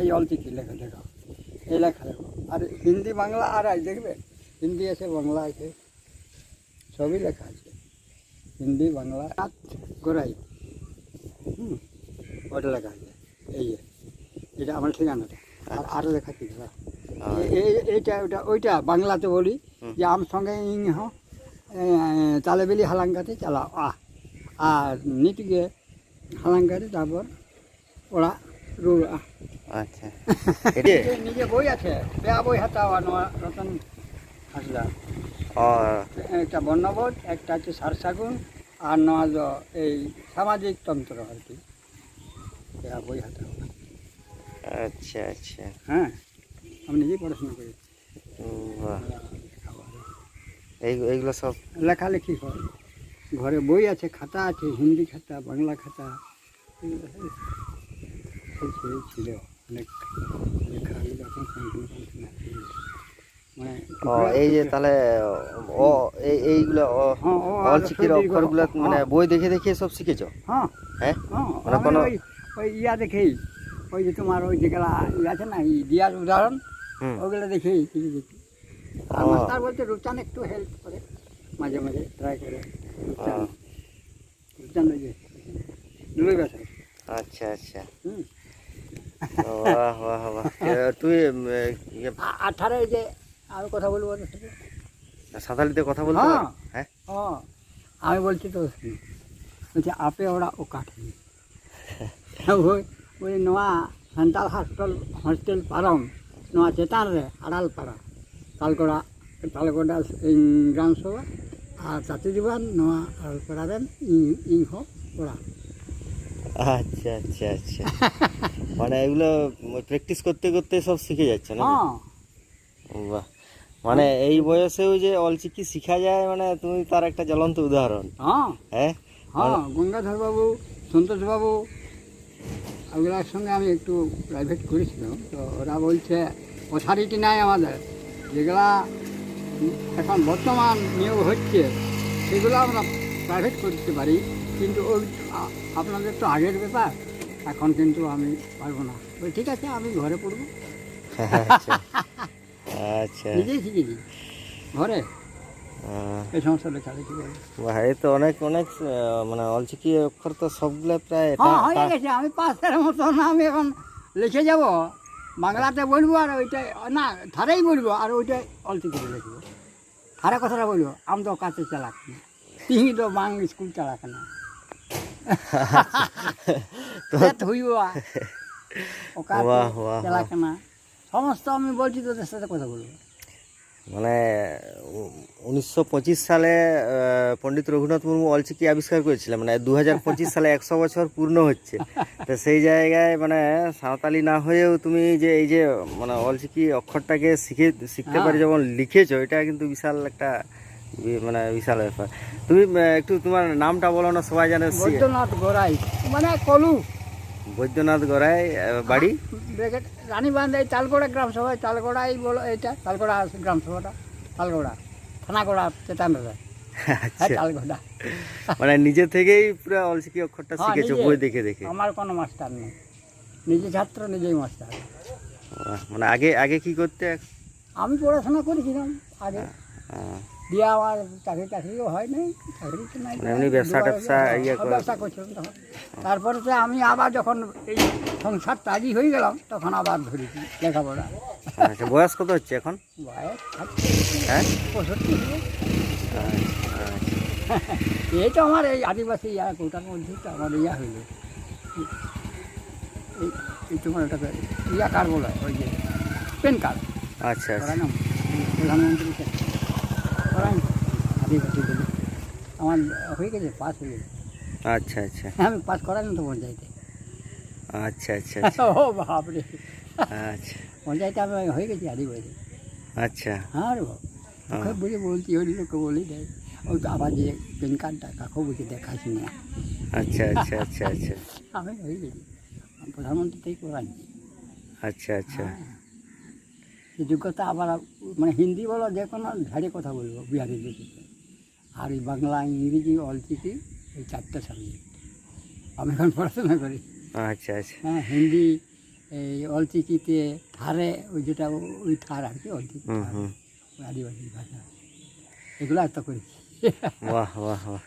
এই অলচিকি লেখা দেখো এই লেখা দেখো আর হিন্দি বাংলা আর আছে দেখবে? হিন্দি আছে বাংলা আছে সবই লেখা আছে। হিন্দি বাংলা আর গোড়াই। হুম ওটা লেখা আছে। এই এটা আমার ঠিকানাটা আর আরও লেখা কি দাদা এইটা ওটা ওইটা বাংলাতে বলি। যে আম সঙ্গে ইং হ তালেবেলি হালাঙ্গাতে চালাও। আহ আর নিটিকে হালাঙ্গাতে তারপর ওরা আচ্ছা। আছে ও। একটা বর্ণবোধ একটা হচ্ছে সারসাগুন আর নয় এই সামাজিক তন্ত্র আর কি। বই আচ্ছা আচ্ছা। হ্যাঁ আমি নিজেই পড়াশোনা করি। উম, এইগুলো সব লেখালেখি হয়। ঘরে বই আছে খাতা আছে হিন্দি খাতা বাংলা খাতা। সেই ছিল অনেক এখন মানে এই যে তাহলে ও এই এইগুলো ও হ্যাঁ, সর্দির গল্প। অক্ষরগুলো মানে হ্যাঁ। বই দেখে দেখে সব শিখেছো? হ্যাঁ। হ্যাঁ? হ্যাঁ মানে কোনো- ওই ইয়া দেখেই ওই যে তোমার ওই যেগুলা ইয়ে আছে না দিয়ার উদাহরণ ওগুলো দেখেই কিছু দেখি আর মাস্টার বলতে রুচান একটু হেল্প করে। মাঝে মাঝে ট্রাই করে। রুচান। রুচান ওই যে আচ্ছা আচ্ছা। বাহ বাহ বাহ। তুই ইয়ে, আ- আঠারোয় যে আমি কথা বলব সাঁতালিতে কথা বলতে হ্যাঁ। হ্যাঁ? আমি বলছি তো। বলছি আপে ওরা ও কাঠে ওই ওই নোয়া সেন্ট্রাল হস্টেল হস্টেल পারম নোয়া চেতান রে আড়াল পাড়া। তালকোড়া তালকোড়া গ্রাম সভা আর চাতি দিবান নোয়া আড়াল পাড়া রেন ইং হোক ওরা। আচ্ছা আচ্ছা আচ্ছা। মানে এগুলো প্র্যাকটিস করতে করতে সব শিখে যাচ্ছে না হ্যাঁ। বাহ। মানে এই বয়সেও যে অলচিকি শিখা যায় মানে তুমি তার একটা জ্বলন্ত উদাহরণ। হ্যাঁ। হ্যাঁ? হ্যাঁ গঙ্গাধর বাবু সন্তোষ বাবু ওগুলোর সঙ্গে আমি একটু প্রাইভেট করেছিলাম তো ওরা বলছে অথরিটি নাই আমাদের। যেগুলা এখন বর্তমান নিয়োগ হচ্ছে সেগুলো আমরা প্রাইভেট করতে পারি। কিন্তু ওই আপনাদের তো আগের ব্যাপার এখন কিন্তু আমি পারব না। ওই ঠিক আছে আমি ঘরে পড়ব। আচ্ছা। আচ্ছা। নিজেই শিখেছি। ঘরে? এই তো অনেক অনেক মানে অলচিকি অক্ষর তো সবগুলো প্রায় হ্যাঁ গেছে। আমি আমি এখন লিখে যাব। বাংলাতে বলব আর ওইটাই না ধারেই বলব আর করে লিখব ধারে কথাটা বলব আমি তো কাছে চালাক না তিনি তো বাং স্কুল চালাক না। সমস্ত আমি বলছি তোদের সাথে কথা বলব। মানে উনিশশো পঁচিশ সালে পণ্ডিত রঘুনাথ মুর্মু অলচিকি আবিষ্কার করেছিলেন। মানে দু পঁচিশ সালে একশো বছর পূর্ণ হচ্ছে। তো সেই জায়গায় মানে সাঁওতালি না হয়েও তুমি যে এই যে মানে অলচিকি অক্ষরটাকে শিখে শিখতে পারি যেমন লিখেছো এটা কিন্তু বিশাল একটা মানে বিশাল ব্যাপার। তুমি একটু তোমার নামটা বলো না সবাই জানে বৈদ্যনাথ গোড়াই। মানে কলু। বৈদ্যনাথ গড়াই বাড়ি? ব্রেকেট রানীবান্ধ এই তালগোড়া গ্রাম সভা তালগোড়াই বলো এইটা তালগোড়া গ্রাম সভাটা তালগোড়া থানাগোড়া চেতান হ্যাঁ আচ্ছা তালগোড়া। মানে নিজে থেকেই পুরো অলচিকি অক্ষরটা হ্যাঁ, শিখেছো বই দেখে দেখে? আমার কোনো মাস্টার নেই। নিজে ছাত্র নিজেই মাস্টার। মানে আগে আগে কি করতে? আমি পড়াশোনা করেছিলাম আগে। আহ, দিয়ে আমার চাকরি টাকরিও হয় নাই চাকরি তো নাই। এমনি ব্যবসা ট্যাবসা ইয়ে করে- ব্যবসা করছিলাম তখন। তারপরে তো আমি আবার যখন এই সংসার তাজি হয়ে গেলাম তখন আবার ধরেছি লেখাপড়া। আচ্ছা বয়স কত হচ্ছে এখন? বয়স হ্যাঁ? পঁয়ষট্টি। আচ্ছা, এই তো আমার এই আদিবাসী ইয়া কোটার মধ্যে তো আমার ইয়া হইল এই তোমার ওটাকে ইয়া কার্ড বলে ওই যে পেন কার্ড। আচ্ছা আচ্ছা। প্রধানমন্ত্রী আদিবাসী বলে। আমার হয়ে গেছে পাস হয়ে গেছে। আচ্ছা আচ্ছা। আমি পাস করাই না তো পঞ্চায়েতে। আচ্ছা আচ্ছা আচ্ছা। ও বাপরে। আচ্ছা। পঞ্চায়েতে আমি হয়ে গেছি আদিবাসী আচ্ছা। হ্যাঁ রে বাবা। হ্যাঁ। বুঝে বলছি ওই লোককে বলি দেয়। ওই আবার যে পেন কার্ডটা কাকু বুঝে দেখাচ্ছি না। আচ্ছা আচ্ছা আচ্ছা আচ্ছা। আমি হয়ে গেছি। প্রধানমন্ত্রী থেকে করাচ্ছি আচ্ছা আচ্ছা। যোগ্যতা আবার মানে হিন্দি বলো যে কোনো ঝাড়ে কথা বলব বিহারি দিকে আর এই বাংলা ইংরেজি অলচিকি এই চারটে সাবজেক্ট আমি এখন পড়াশোনা করি। আচ্ছা আচ্ছা। হ্যাঁ হিন্দি এই অলচিকিতে থারে ওই যেটা ওই থার আর কি অলচিকি ওই আদিবাসী ভাষা। এগুলো আয়ত্ত করেছি। বাহ বাহ বাহ।